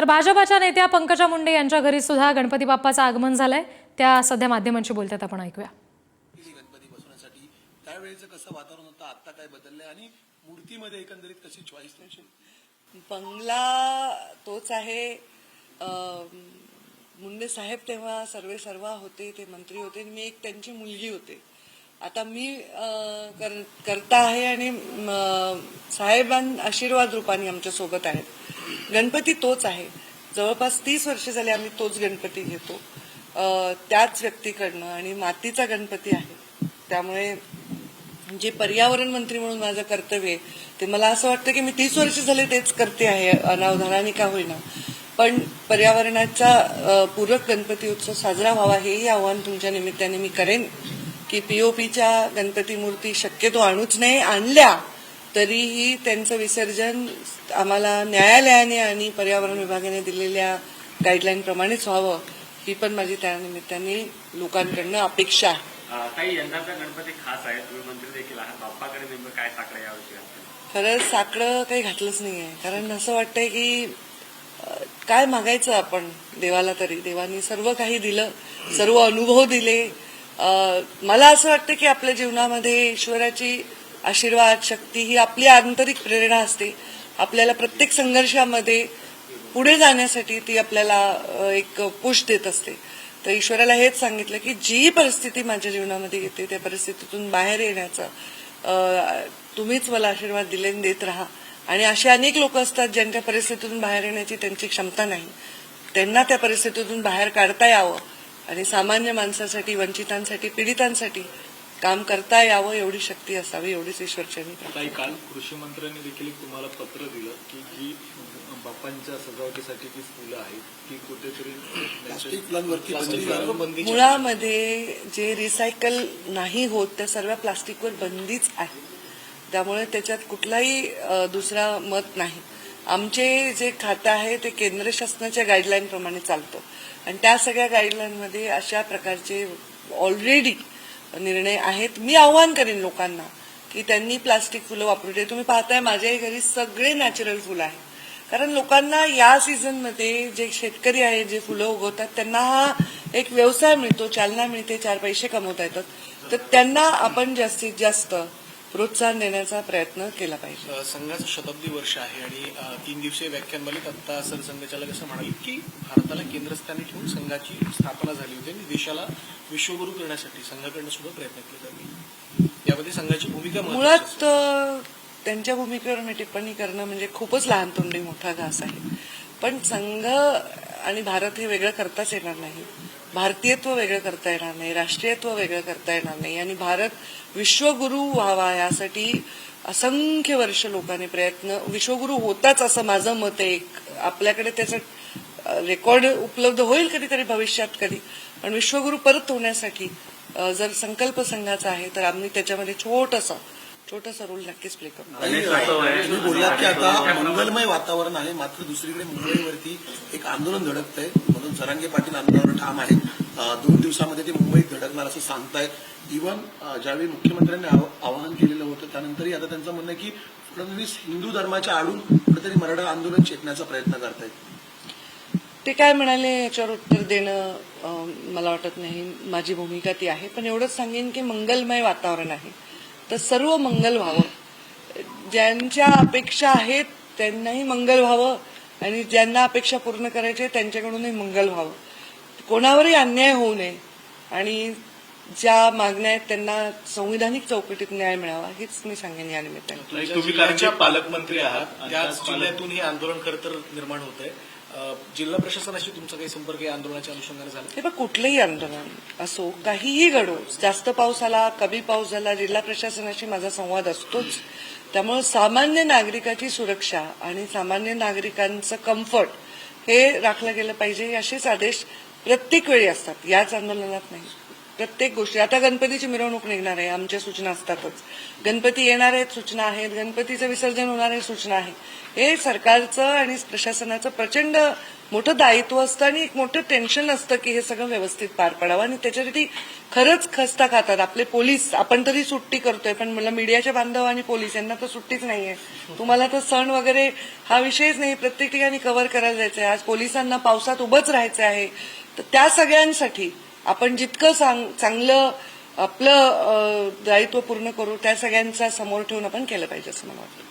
तर भाजपाच्या नेत्या पंकजा मुंडे यांच्या घरी सुद्धा गणपती बाप्पाचं आगमन झालंय. त्या सध्या माध्यमांशी बोलतात आपण ऐकूया. गणपती बसवण्यासाठी त्यावेळेचं कसं वातावरण होतं आता काय बदललंय आणि मूर्तीमध्ये एकंदरीत कशी चॉईस बंगला तोच आहे. मुंडे साहेब तेव्हा सर्वे सर्वा होते ते मंत्री होते. आणि मी एक त्यांची मुलगी होते. आता मी कर- करता आहे आणि अं, साहेबां आशीर्वाद रूपाने आमच्यासोबत आहेत. गणपती तोच आहे. जवळपास तीस वर्ष झाले आम्ही तोच गणपती घेतो. त्याच व्यक्तीकडनं आणि मातीचा गणपती आहे. त्यामुळे जे पर्यावरण मंत्री म्हणून माझं कर्तव्य आहे ते मला असं वाटतं की मी तीस वर्ष झाले तेच करते आहे अनावधानाने का होईना. पण पर्यावरणाचा पूरक गणपती उत्सव साजरा व्हावा हेही आव्हान तुमच्या निमित्ताने मी करेन. की पीओपीच्या गणपती मूर्ती शक्यतो आणूच नाही आणल्या तरीही त्यांचं विसर्जन आम्हाला न्यायालयाने आणि पर्यावरण विभागाने दिलेल्या गाईडलाईन प्रमाणेच व्हावं ही पण माझी त्या निमित्ताने लोकांकडनं अपेक्षा आहे. ताई यंदाचा गणपती खास आहे तुम्ही मंत्री देखील आहात. बाप्पाकडे नेमकं काय साकडं याविषयी? खरंच साकडं काही घातलंच नाहीये कारण असं वाटतंय की काय मागायचं आपण देवाला तरी? देवानी सर्व काही दिलं सर्व अनुभव दिले मला असं वाटतं की आपल्या जीवनामध्ये ईश्वराची आशीर्वाद शक्ती ही आपली आंतरिक प्रेरणा असते. आपल्याला प्रत्येक संघर्षामध्ये पुढे जाण्यासाठी ती आपल्याला एक पुश देत असते. तर ईश्वराला हेच सांगितलं की जी परिस्थिती माझ्या जीवनामध्ये येते त्या परिस्थितीतून बाहेर येण्याचा तुम्हीच मला आशीर्वाद दिले देत राहा. आणि असे अनेक लोक असतात ज्यांच्या परिस्थितीतून बाहेर येण्याची त्यांची क्षमता नाही. त्यांना त्या परिस्थितीतून बाहेर काढता यावं. आणि सामान्य माणसासाठी वंचितांसाठी पीडितांसाठी काम करता यावं एवढी शक्ती असावी एवढीच ईश्वरचरणी काल कृषी मंत्र्यांनी देखील तुम्हाला पत्र दिलं की जी बाप्पांच्या सजावटीसाठी जी फुलं आहेत ती कुठेतरी मुळामध्ये जे रिसायकल नाही होत त्या सर्व प्लास्टिकवर बंदीच आहे. त्यामुळे त्याच्यात कुठलाही दुसरा मत नाही. आमचे जे खातं आहे ते केंद्र शासनाच्या गाईडलाईन प्रमाणे चालतं. आणि त्या सगळ्या गाईडलाईनमध्ये अशा प्रकारचे ऑलरेडी निर्णय आहेत. मी आव्हान करेन लोकांना की त्यांनी प्लास्टिक फुलं वापरू दे. तुम्ही पाहताय माझ्याही घरी सगळे नॅचरल फुलं आहेत. कारण लोकांना या सीझनमध्ये जे शेतकरी आहेत जे फुलं उगवतात त्यांना हा एक व्यवसाय मिळतो चालना मिळते चार पैसे कमवता येतात. तर त्यांना आपण जास्तीत जास्त प्रोत्साहन देण्याचा प्रयत्न केला पाहिजे. संघाचं शताब्दी वर्ष आहे आणि तीन दिवसीय व्याख्यानमालेत आता सरसंघचालक असं म्हणाले की भारताला केंद्रस्थानी ठेवून संघाची स्थापना झाली होती आणि देशाला विश्वगुरू करण्यासाठी संघाकडनं सुद्धा प्रयत्न केले जातील. यामध्ये संघाची भूमिका मुळात त्यांच्या भूमिकेवर मी टिप्पणी करणं म्हणजे खूपच लहान तोंडी मोठा घास आहे. पण संघ आणि भारत हे वेगळं करताच येणार नाही. भारतीयत्व वेगळं करता येणार नाही राष्ट्रीयत्व वेगळं करता येणार नाही. आणि भारत विश्वगुरू व्हावा यासाठी असंख्य वर्ष लोकांनी प्रयत्न विश्वगुरू होताच असं माझं मत आहे. एक आपल्याकडे त्याचं रेकॉर्ड उपलब्ध होईल कधीतरी भविष्यात कधी. पण विश्वगुरू परत होण्यासाठी जर संकल्प संघाचा आहे तर आम्ही त्याच्यामध्ये छोटंसं छोटंसं रोल नक्कीच प्ले तुम्ही बोललात की आता मंगलमय वातावरण आहे मात्र दुसरीकडे मुंबईवरती एक आंदोलन धडकत आहे म्हणून जरांगे पाटील आंदोलनावर ठाम आहेत. अं, दोन दिवसामध्ये ते मुंबईत धडकणार असं सांगतायत. इव्हन ज्यावेळी मुख्यमंत्र्यांनी आव- आवाहन केलेलं होतं त्यानंतरही आता त्यांचं म्हणणं आहे की फडणवीस हिंदू धर्माच्या आडून कुठेतरी मराठा आंदोलन चेतण्याचा प्रयत्न करतायत. ते काय म्हणाले याच्यावर उत्तर देणं मला वाटत नाही. माझी भूमिका ती आहे. पण एवढंच सांगेन की मंगलमय वातावरण आहे. तर सर्व मंगल व्हावं. ज्यांच्या अपेक्षा आहेत त्यांनाही मंगल व्हावं आणि ज्यांना अपेक्षा पूर्ण करायची त्यांच्याकडूनही मंगल व्हावं. कोणावरही अन्याय होऊ नये आणि ज्या मागण्या आहेत त्यांना संविधानिक चौकटीत न्याय मिळावा हेच मी सांगेन या निमित्ताने. तुम्ही पालकमंत्री आहात त्याच जिल्ह्यातून हे आंदोलन खरं तर निर्माण होत आहे जिल्हा प्रशासनाशी तुमचा काही संपर्क या आंदोलनाच्या अनुषंगाने झाला? हे बघ कुठलंही आंदोलन असो काहीही घडो जास्त पाऊस आला कमी पाऊस झाला जिल्हा प्रशासनाशी माझा संवाद असतोच. त्यामुळे सामान्य नागरिकाची सुरक्षा आणि सामान्य नागरिकांचं कम्फर्ट हे राखलं गेलं पाहिजे असेच आदेश प्रत्येक वेळी असतात. याच आंदोलनात नाही. प्रत्येक गोष्टी. आता गणपतीची मिरवणूक निघणार आहे आमच्या सूचना असतातच. गणपती येणार आहेत सूचना आहेत. गणपतीचं विसर्जन होणार आहे सूचना आहे. हे सरकारचं आणि प्रशासनाचं प्रचंड मोठं दायित्व असतं आणि एक मोठं टेन्शन असतं की हे सगळं व्यवस्थित पार पडावं आणि त्याच्यासाठी खरंच खस्ता खातात. आपले पोलीस आपण तरी सुट्टी करतोय पण मला मीडियाच्या बांधव आणि पोलीस यांना तर सुट्टीच नाहीये. तुम्हाला तर सण वगैरे हा विषयच नाही. प्रत्येक ठिकाणी कव्हर करायला जायचं आहे आज पोलिसांना पावसात उभंच राहायचं आहे. तर त्या सगळ्यांसाठी आपण जितकं सांग चांगलं आपलं दायित्व पूर्ण करू त्या सगळ्यांचा समोर ठेवून आपण केलं पाहिजे असं मला वाटतं.